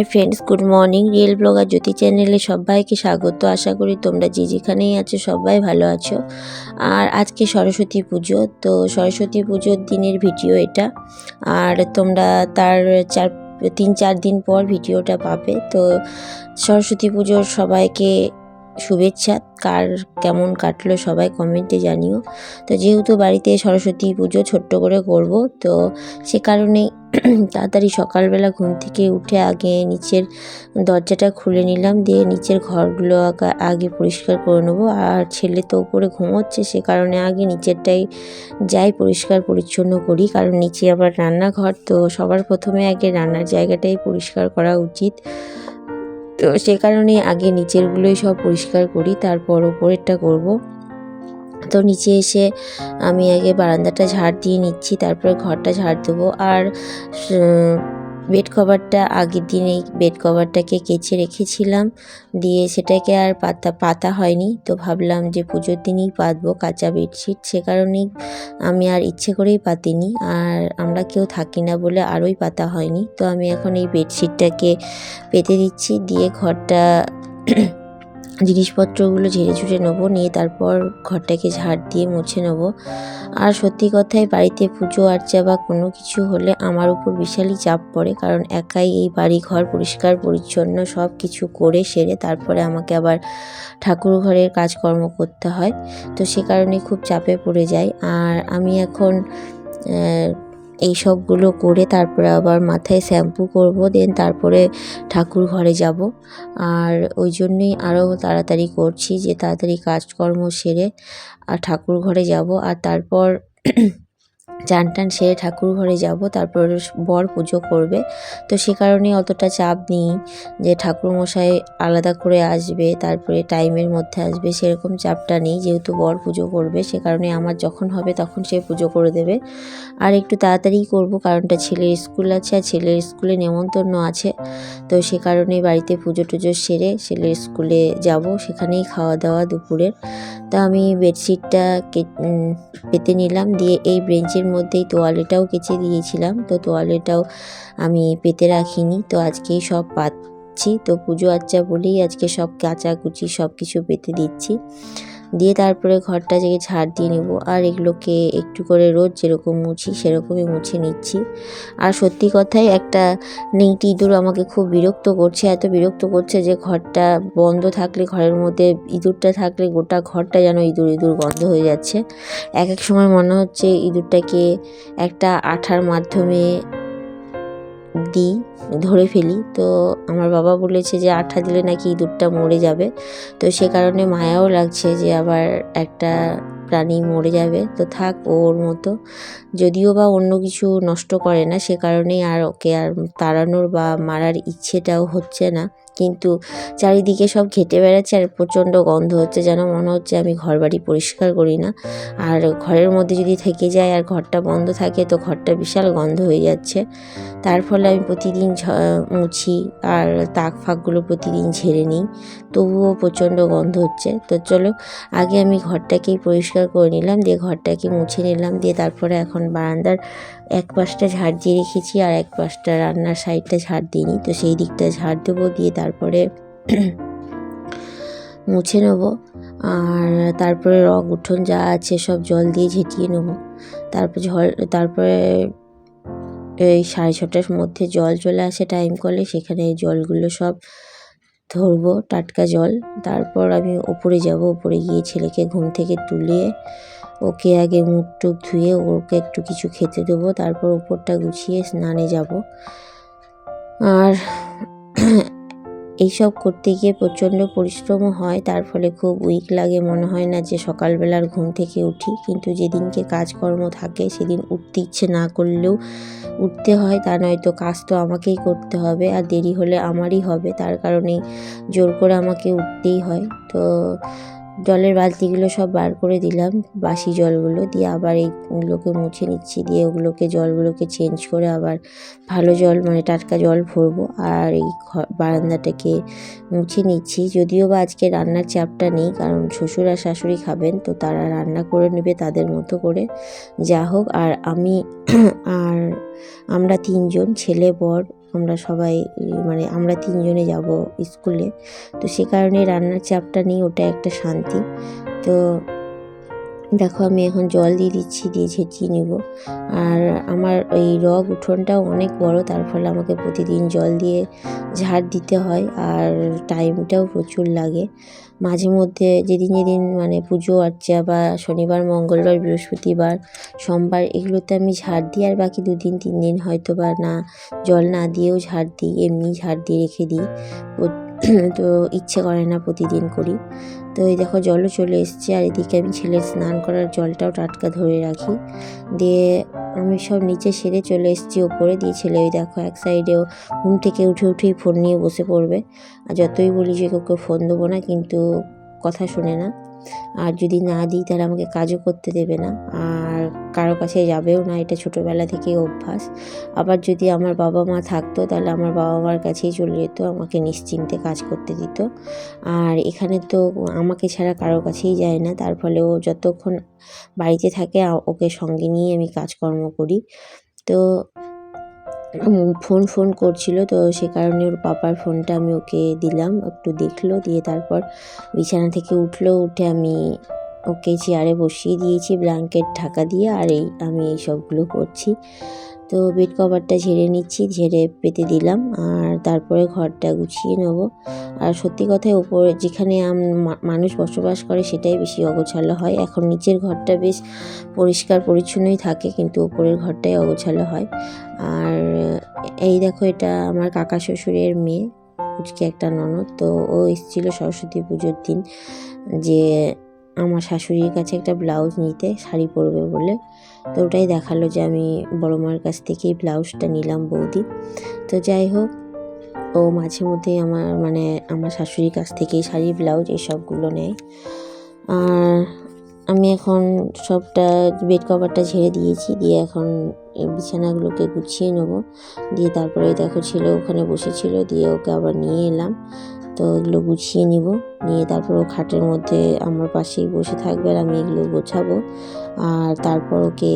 Hi friends, good morning real blogger Jyoti চ্যানেলে সবাইকে স্বাগত। আশা করি তোমরা যে যেখানেই আছো সবাই ভালো আছো। আর আজকে সরস্বতী পুজো, তো সরস্বতী পুজোর দিনের ভিডিও এটা। আর তোমরা তার চার, তিন, চার দিন পর ভিডিওটা পাবে। তো সরস্বতী পুজোর সবাইকে শুভেচ্ছা। কার কেমন কাটলো সবাই কমেন্টে জানিও। তো যেহেতু বাড়িতে সরস্বতী পুজো ছোট্ট করে করব, তো সে কারণেই তাড়াতাড়ি সকালবেলা ঘুম থেকে উঠে আগে নিচের দরজাটা খুলে নিলাম, দিয়ে নিচের ঘরগুলো আগা- পরিষ্কার করে নেব। আর ছেলে তো উপরে ঘুমোচ্ছে, সে কারণে আগে নিচেরটাই যাই পরিষ্কার পরিচ্ছন্ন করি। কারণ নিচে আবার রান্নাঘর, তো সবার প্রথমে আগে রান্নার জায়গাটাই পরিষ্কার করা উচিত। তো সে কারণে আগে নিচেরগুলোই সব পরিষ্কার করি, তারপর ওপরেরটা করব। তো নিচে এসে আমি আগে বারান্দাটা ঝাড় দিয়ে নিচ্ছি, তারপরে ঘরটা ঝাড় দেবো। আর বেড কভারটা আগের দিনেই বেড কভারটাকে কেচে রেখেছিলাম। দিয়ে সেটাকে আর পাতা পাতা হয়নি। তো ভাবলাম যে পুজোর দিনই পাতবো কাঁচা বেডশিট। সে কারণেই আমি আর ইচ্ছে করেই পাতিনি। আর আমরা কেউ থাকি না বলে আরোই পাতা হয়নি। তো আমি এখন এই বেডশিটটাকে পেতে দিচ্ছি। দিয়ে ঘরটা জিনিসপত্রগুলো ঝেড়ে ঝুড়ে নেব, নিয়ে তারপর ঘরটাকে ঝাড় দিয়ে মুছে নেব। আর সত্যি কথাই বাড়িতে পুজো, আর্চা বা কোনো কিছু হলে আমার উপর বিশালই চাপ পড়ে, কারণ একাই এই বাড়ি ঘর পরিষ্কার, পরিচ্ছন্ন সব কিছু করে সেরে তারপরে আমাকে আবার ঠাকুর ঘরের কাজকর্ম করতে হয়। তো সে কারণে খুব চাপে পড়ে যায় আর আমি এখন এই সবগুলো করে তারপরে আবার মাথায় শ্যাম্পু করব, দেন তারপরে ঠাকুর ঘরে যাব। আর ওই জন্যই আরও তাড়াতাড়ি করছি যে তাড়াতাড়ি কাজকর্ম সেরে আর ঠাকুর ঘরে যাব। আর তারপর চান টান সেরে ঠাকুর ঘরে যাব, তারপর বর পুজো করবে। তো সে কারণে অতটা চাপ নেই যে ঠাকুর মশাই আলাদা করে আসবে, তারপরে টাইমের মধ্যে আসবে, সেরকম চাপটা নেই। যেহেতু বর পুজো করবে, সে কারণে আমার যখন হবে তখন সে পুজো করে দেবে। আর একটু তাড়াতাড়িই করব, কারণটা ছেলের স্কুল আছে, আর ছেলের স্কুলে নেমন্তন্ন আছে। তো সে কারণে বাড়িতে পুজো টুজো সেরে ছেলের স্কুলে যাব, সেখানেই খাওয়া দাওয়া দুপুরের। তো আমি বেডশিটটা পেতে নিলাম, দিয়ে এই বেঞ্চের মধ্যেই তোয়ালেটাও কেচে দিয়েছিলাম। তো তোয়ালেটাও আমি পেতে রাখিনি। তো আজকেই সব পাচ্ছি। তো পুজো আচ্চা বলেই আজকে সব কাচাকুচি সব কিছু পেতে দিচ্ছি। দিয়ে তারপরে ঘরটা থেকে ঝাড় দিয়ে নেব। আর এগুলোকে একটু করে রোজ যেরকম মুছি, সেরকমই মুছে নিচ্ছি। আর সত্যি কথাই একটা নেংটি ইঁদুর আমাকে খুব বিরক্ত করছে, এত বিরক্ত করছে যে ঘরটা বন্ধ থাকলে, ঘরের মধ্যে ইঁদুরটা থাকলে গোটা ঘরটা যেন ইঁদুর ইঁদুর বন্ধ হয়ে যাচ্ছে। এক এক সময় মনে হচ্ছে ইঁদুরটাকে একটা আঠার মাধ্যমে দিই ধরে ফেলি। তো আমার বাবা বলেছে যে আঠা দিলে নাকি ইঁদুরটা মরে যাবে। তো সে কারণে মায়াও লাগছে যে আবার একটা প্রাণী মরে যাবে। তো থাক ওর মতো। যদিও বা অন্য কিছু নষ্ট করে না, সে কারণেই আর ওকে আর তাড়ানোর বা মারার ইচ্ছেটাও হচ্ছে না। কিন্তু চারিদিকে সব ঘেটে বেড়াচ্ছে আর প্রচণ্ড গন্ধ হচ্ছে, যেন মনে হচ্ছে আমি ঘর বাড়ি পরিষ্কার করি না। আর ঘরের মধ্যে যদি থেকে যায় আর ঘরটা বন্ধ থাকে, তো ঘরটা বিশাল গন্ধ হয়ে যাচ্ছে। তার ফলে আমি প্রতিদিন মুছি আর তাক ফাকগুলো প্রতিদিন ঝেড়ে নিই। তবুও প্রচণ্ড গন্ধ হচ্ছে। তো চলো, আগে আমি ঘরটাকেই পরিষ্কার করে নিলাম, দিয়ে ঘরটাকে মুছে নিলাম, দিয়ে তারপরে এখন বারান্দার এক পাশটা ঝাড় দিয়ে রেখেছি আর এক পাশটা রান্নার সাইডটা ঝাড় দিইনি। তো সেই দিকটা ঝাড় দেবো, দিয়ে তারপরে মুছে নেব। আর তারপরে রগ উঠোন যা আছে সব জল দিয়ে ঝেঁটিয়ে নেব। তারপর জল তারপরে এই সাড়ে ছটার মধ্যে জল চলে আসে টাইম কলে সেখানে জলগুলো সব ধরবো, টাটকা জল। তারপর আমি ওপরে যাব, ওপরে গিয়ে ছেলেকে ঘুম থেকে তুলে ওকে আগে মুখ টুক ধুয়ে ওকে একটু কিছু খেতে দেবো, তারপর উপরটা গুছিয়ে স্নানে যাব। আর এইসব করতে গিয়ে প্রচণ্ড পরিশ্রমও হয়, তার ফলে খুব উইক লাগে, মনে হয় না যে সকালবেলার ঘুম থেকে উঠি। কিন্তু যেদিনকে কাজকর্ম থাকে, সেদিন উঠতে ইচ্ছে না করলেও উঠতে হয়, তা নয়তো কাজ তো আমাকেই করতে হবে, আর দেরি হলে আমারই হবে, তার কারণেই জোর করে আমাকে উঠতেই হয়। তো জলের বালতিগুলো সব বার করে দিলাম, বাসি জলগুলো দিয়ে আবার এইগুলোকে মুছে নিচ্ছি, দিয়ে ওগুলোকে, জলগুলোকে চেঞ্জ করে আবার ভালো জল মানে টাটকা জল ভরবো। আর এই বারান্দাটাকে মুছে নিচ্ছি, যদিও বা আজকে রান্নার চাপটা নেই, কারণ শ্বশুর আর শাশুড়ি খাবেন, তো তারা রান্না করে নেবে তাদের মতো করে। যা হোক, আর আমি, আর আমরা তিনজন, ছেলে, বর আমরা সবাই মানে আমরা তিনজনে যাব স্কুলে। তো সে কারণে রান্নার চাপটা নেই, ওটা একটা শান্তি। তো দেখো আমি এখন জল দিয়ে দিচ্ছি, দিয়ে ছেঁচিয়ে নিব। আর আমার এই রগ উঠোনটাও অনেক বড়, তার ফলে আমাকে প্রতিদিন জল দিয়ে ঝাড় দিতে হয়। আর টাইমটাও প্রচুর লাগে। মাঝে মধ্যে যেদিন যেদিন মানে পুজো, আর্চা বা শনিবার, মঙ্গলবার, বৃহস্পতিবার, সোমবার এগুলোতে আমি ঝাড় দিই আর বাকি দুদিন তিন দিন হয়তো বা না, জল না দিয়েও ঝাড় দিই এমনি ঝাড় দিয়ে রেখে দিই। তো ইচ্ছে করে না প্রতিদিন করি। তো এই দেখো জলও চলে এসছে আর এদিকে আমি ছেলের স্নান করার জলটাও টাটকা ধরে রাখি। দিয়ে আমি সব নিচে সেরে চলে এসেছি ওপরে। দিয়ে ছেলে ওই দেখো এক সাইডেও ঘুম থেকে উঠে উঠেই ফোন নিয়ে বসে পড়বে। আর যতই বলি যে ওকে ফোন দেবো না কিন্তু কথা শোনে না। আর যদি না দিই তাহলে আমাকে কাজও করতে দেবে না। আর কারও কাছে যাবেও না, এটা ছোটোবেলা থেকেই অভ্যাস। আবার যদি আমার বাবা মা থাকতো, তাহলে আমার বাবা মার কাছেই চলে যেত, আমাকে নিশ্চিন্তে কাজ করতে দিত। আর এখানে তো আমাকে ছাড়া কারও কাছেই যায় না, তার ফলে ও যতক্ষণ বাড়িতে থাকে ওকে সঙ্গে নিয়ে আমি কাজকর্ম করি। তো ফোন ফোন করছিল, তো সে কারণে ওর পাপার ফোনটা আমি ওকে দিলাম, একটু দেখল, দিয়ে তারপর বিছানা থেকে উঠল, উঠে আমি ওকে চেয়ারে বসিয়ে দিয়েছি ব্ল্যাঙ্কেট ঢাকা দিয়ে, আর এই আমি এই সবগুলো করছি। তো বেড কভারটা ঝেড়ে নিচ্ছি, ঝেড়ে পেতে দিলাম, আর তারপরে ঘরটা গুছিয়ে নেব। আর সত্যি কথায় উপরে যেখানে মানুষ বসবাস করে সেটাই বেশি অগোছালো হয়। এখন নিচের ঘরটা বেশ পরিষ্কার পরিচ্ছন্নই থাকে, কিন্তু উপরের ঘরটাই অগোছালো হয়। আর এই দেখো, এটা আমার কাকা শ্বশুরের মেয়ে পুচকে একটা ননদ। তো ও এসেছিল সরস্বতী পুজোর দিন, যে আমার শাশুড়ির কাছে একটা ব্লাউজ নিতে শাড়ি পরবে বলে। তো ওটাই দেখাল যে আমি বড় মার কাছ থেকেই ব্লাউজটা নিলাম বৌদি। তো যাই হোক, ও মাঝে মধ্যেই আমার মানে আমার শাশুড়ির কাছ থেকেই শাড়ি, ব্লাউজ এসবগুলো নেয়। আর আমি এখন সবটা বেড কভারটা ঝেড়ে দিয়েছি, দিয়ে এখন বিছানাগুলোকে গুছিয়ে নেব। দিয়ে তারপরে দেখো ছেলে ওখানে বসেছিল, দিয়ে ওকে আবার নিয়ে এলাম। তো এগুলো গুছিয়ে নিব। নিয়ে তারপর ও খাটের মধ্যে আমার পাশেই বসে থাকবে আর আমি এগুলো গোছাবো। আর তারপর ওকে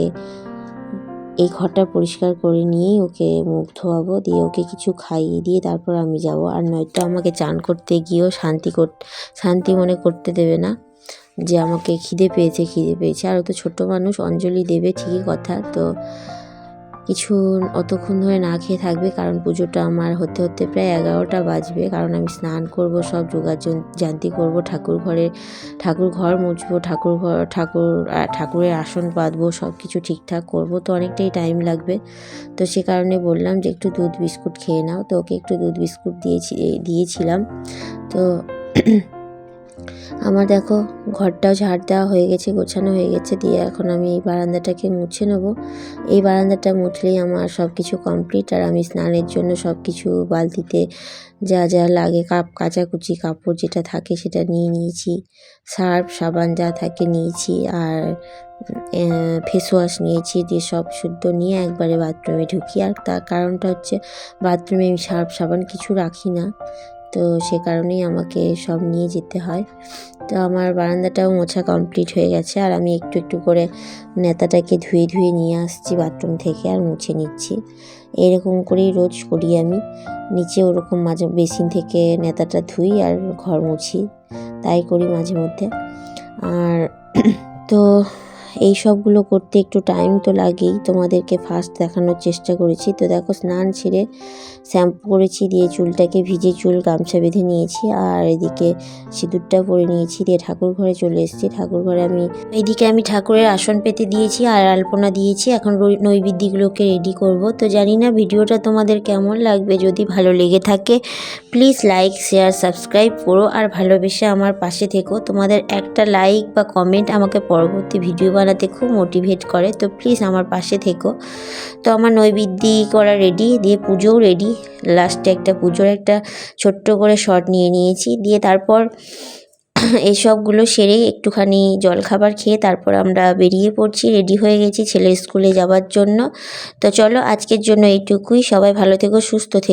এই ঘরটা পরিষ্কার করে নিয়েই ওকে মুখ ধোয়াবো, দিয়ে ওকে কিছু খাইয়ে দিয়ে তারপর আমি যাব। আর নয়তো আমাকে চান করতে গিয়েও শান্তি কর, শান্তি মনে করতে দেবে না যে আমাকে খিদে পেয়েছে খিদে পেয়েছে। আর ও তো ছোটো মানুষ, অঞ্জলি দেবে, ঠিকই কথা। তো কিছু অতক্ষণ ধরে না খেয়ে থাকবে, কারণ পুজোটা আমার হতে হতে প্রায় এগারোটা বাজবে, কারণ আমি স্নান করব, সব যোগার জান্তি করব, ঠাকুর ঘরে ঠাকুর ঘর মুছবো, ঠাকুর ঘর, ঠাকুর ঠাকুরের আসন পাতবো সব কিছু ঠিকঠাক করব, তো অনেকটাই টাইম লাগবে। তো সে কারণে বললাম যে একটু দুধ বিস্কুট খেয়ে নাও, তো ওকে একটু দুধ বিস্কুট দিয়েছি, দিয়েছিলাম। তো আমার দেখো, ঘরটাও ঝাড় দেওয়া হয়ে গেছে, গোছানো হয়ে গেছে, দিয়ে এখন আমি এই বারান্দাটাকে মুছে নেব। এই বারান্দাটা মুছলেই আমার সব কিছু কমপ্লিট আর আমি স্নানের জন্য সব কিছু বালতিতে যা যা লাগে, কাপ, কাচাকুচি, কাপড় যেটা থাকে সেটা নিয়ে নিয়েছি। সার্ফ, সাবান যা থাকে নিয়েছি, আর ফেস ওয়াশ নিয়েছি, দিয়ে সব শুদ্ধ নিয়ে একবারে বাথরুমে ঢুকি। আর তার কারণটা হচ্ছে বাথরুমে আমি সার্ফ, সাবান কিছু রাখি না। তো সে কারণেই আমাকে সব নিয়ে যেতে হয়। তো আমার বারান্দাটাও মোছা কমপ্লিট হয়ে গেছে আর আমি একটু একটু করে নেতাটাকে ধুয়ে ধুয়ে নিয়ে আসছি বাথরুম থেকে আর মুছে নিচ্ছি। এরকম করেই রোজ করি আমি। নিচে ওরকম মাঝে বেসিন থেকে নেতাটা ধুই আর ঘর মুছি। তাই করি মাঝে মধ্যে। আর তো এই সবগুলো করতে একটু টাইম তো লাগেই। তোমাদেরকে ফার্স্ট দেখানোর চেষ্টা করেছি। তো দেখো, স্নান ছেড়ে শ্যাম্পু করেছি, দিয়ে চুলটাকে ভিজে চুল, গামছা বেঁধে নিয়েছি। আর এদিকে সিঁদুরটা পরে নিয়েছি, দিয়ে ঠাকুর ঘরে চলে এসেছি। ঠাকুর ঘরে আমি এইদিকে আমি ঠাকুরের আসন পেতে দিয়েছি, আর আলপনা দিয়েছি। এখন নৈবেদ্যগুলোকে রেডি করব। তো জানি না ভিডিওটা তোমাদের কেমন লাগবে। যদি ভালো লেগে থাকে প্লিজ লাইক শেয়ার সাবস্ক্রাইব করো। আর ভালোবেসে আমার পাশে থেকো। তোমাদের একটা লাইক বা কমেন্ট আমাকে পরবর্তী ভিডিও বানাতে খুব মোটিভেট করে। তো প্লিজ আমার পাশে থেকো। তো আমার নৈবেদ্য করা রেডি দিয়ে পুজোও রেডি লাস্টে একটা পুজোর একটা ছোট্ট করে শট নিয়ে নিয়েছি। দিয়ে তারপর এই সবগুলো সেরে একটুখানি জলখাবার খেয়ে তারপর আমরা বেরিয়ে পড়ছি। রেডি হয়ে গেছি ছেলের স্কুলে যাওয়ার জন্য। তো চলো আজকের জন্য এইটুকুই। সবাই ভালো থেকো, সুস্থ থেকো।